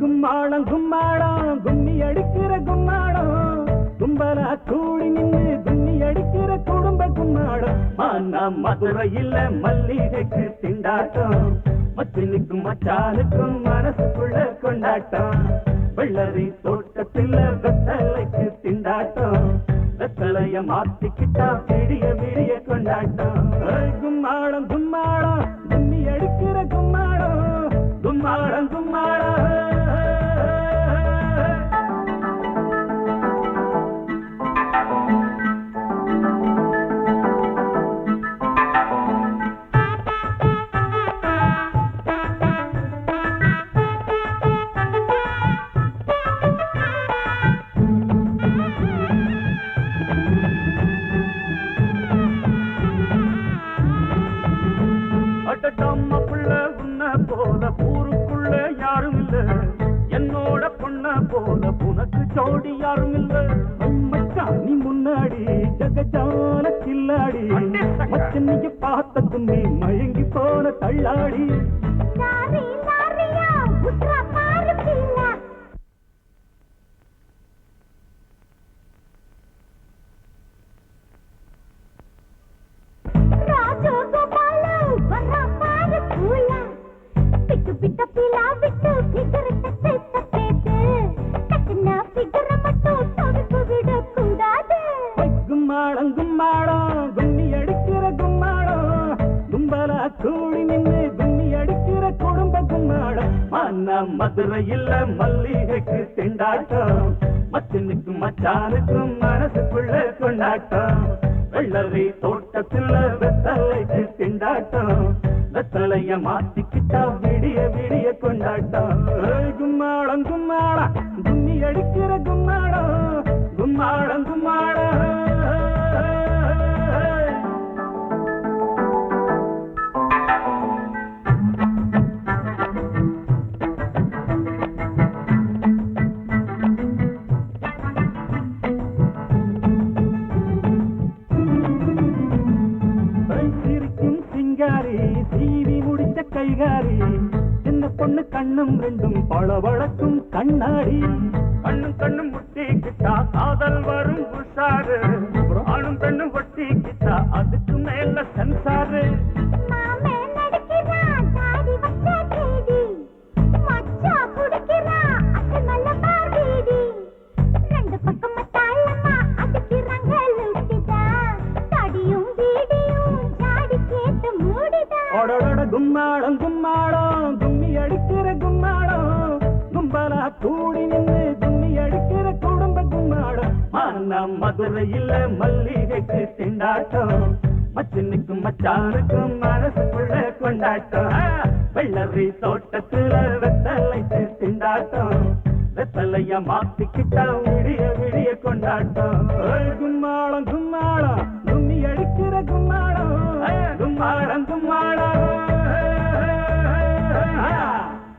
கும்மாளம் கும்மாளம் கும்மி அடிக்கிற கும்மாளம் கும்பலா கூடி நின்று கும்மி அடிக்கிற குடும்ப கும்மாளம் மானா மதுரையில் மல்லிகைக்கு திண்டாட்டம். மச்சினுக்கும் மச்சானுக்கும் மனசுக்குள்ள கொண்டாட்டம். வெள்ளரி தோட்டத்தில் வெத்தலைக்கு திண்டாட்டம். வெத்தலைய மாத்திக்கிட்டா விடிய விடிய கொண்டாட்டம். கும்மாளம் கும்மாளம். அட்டட்டம்மா புள்ள உன்ன போல ஊருக்குள்ள யாரும் இல்ல. என்னோட பொண்ண போல உனக்கு ஜோடி யாரும் இல்ல. நீ முன்னாடி ஜகஜால கில்லாடி. மச்சன்னைய பார்த்த துண்ணி மயங்கி போன தள்ளாடி. கும்மாளம் கும்மாளம் கும்மி அடிக்கிற கும்மாளம். கும்பலா கூடி நின்று கும்மி அடிக்கிற குடும்ப கும்மாளம். மன்ன மதுரையில் மல்லிகைக்கு திண்டாட்டம். மச்சனுக்கும் மச்சானுக்கும் மனசுக்குள்ள கொண்டாட்டம். வெள்ளரி தோட்டத்தில் வெத்தலைக்கு திண்டாட்டம். வெத்தலைய கிட்டா விடிய விடிய கொண்டாட்டம். கும்மாளம் கும்மாளம் கும்மி அடிக்கிற கும்மாளம் கும்மாளம் கும்மாளம். சிரிக்கும் சிங்காரி சீவி முடிச்ச கைகாரி சின்ன பொண்ணு கண்ணும் ரெண்டும் பளபளக்கும் கண்ணாடி. கண்ணும் கண்ணும் முட்டிக்கிட்டா காதல் வரும் உஷாரு. கும்மாடம் கும்மாடம் கும்மி அடிக்கிற கும்மாடம் கும்பலா கூடி நின்று கும்மி அடிக்கிற குடும்ப கும்மாடம் ஆனா மதுரையில் மல்லிகைக்கு திண்டாட்டம். மச்சனுக்கும் மச்சானுக்கும் மனசுக்குள்ள கொண்டாட்டம். வெள்ளரி தோட்டத்துல வெத்தலை திண்டாட்டம். வெத்தலைய மாத்திக்கிட்டா விடிய விடிய கொண்டாட்டம். கும்மாளம் கும்மாளம்